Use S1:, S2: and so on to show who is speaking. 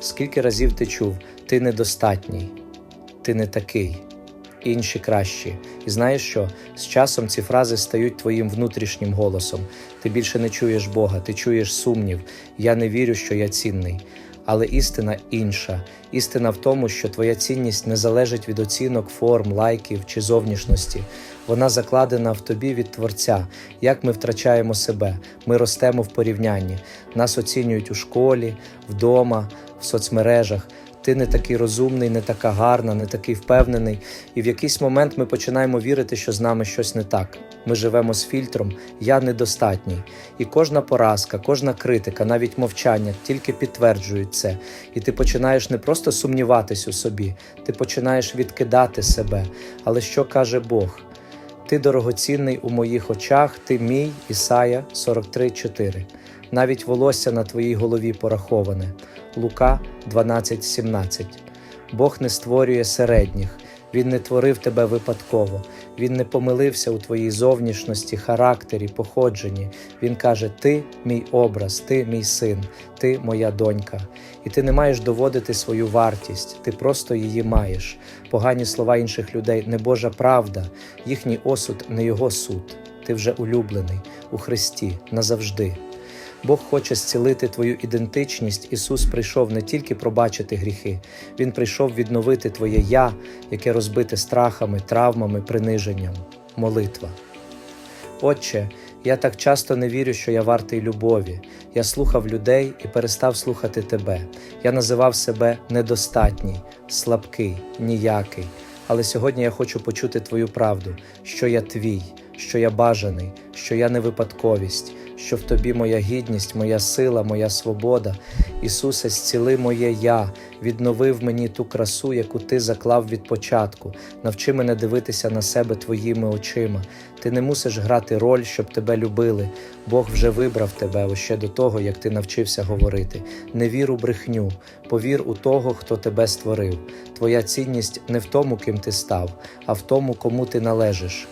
S1: Скільки разів ти чув, ти недостатній, ти не такий, інші кращі. І знаєш що? З часом ці фрази стають твоїм внутрішнім голосом. Ти більше не чуєш Бога, ти чуєш сумнів. Я не вірю, що я цінний. Але істина інша. Істина в тому, що твоя цінність не залежить від оцінок, форм, лайків чи зовнішності. Вона закладена в тобі від Творця. Як ми втрачаємо себе, ми ростемо в порівнянні. Нас оцінюють у школі, вдома, соцмережах. Ти не такий розумний, не така гарна, не такий впевнений. І в якийсь момент ми починаємо вірити, що з нами щось не так. Ми живемо з фільтром Я недостатній. І кожна поразка, кожна критика, навіть мовчання тільки підтверджують це. І ти починаєш не просто сумніватись у собі, ти починаєш відкидати себе. Але що каже Бог? Ти дорогоцінний у моїх очах, ти мій, Ісая 43,4. Навіть волосся на твоїй голові пораховане. Лука 12,17. Бог не створює середніх, Він не творив тебе випадково, Він не помилився у твоїй зовнішності, характері, походженні. Він каже: Ти мій образ, ти мій син, ти моя донька. І ти не маєш доводити свою вартість, ти просто її маєш. Погані слова інших людей не Божа правда, їхній осуд не його суд. Ти вже улюблений у Христі назавжди. Бог хоче зцілити твою ідентичність. Ісус прийшов не тільки пробачити гріхи, Він прийшов відновити твоє я, яке розбите страхами, травмами, приниженням. Молитва. Отче, я так часто не вірю, що я вартий любові. Я слухав людей і перестав слухати тебе. Я називав себе недостатній, слабкий, ніякий. Але сьогодні я хочу почути твою правду, що я твій, що я бажаний, що я не випадковість, що в тобі моя гідність, моя сила, моя свобода. Ісусе, зціли моє я, відновив мені ту красу, яку ти заклав від початку. Навчи мене дивитися на себе твоїми очима. Ти не мусиш грати роль, щоб тебе любили. Бог вже вибрав тебе ще до того, як ти навчився говорити. Не вір у брехню, повір у того, хто тебе створив. Твоя цінність не в тому, ким ти став, а в тому, кому ти належиш.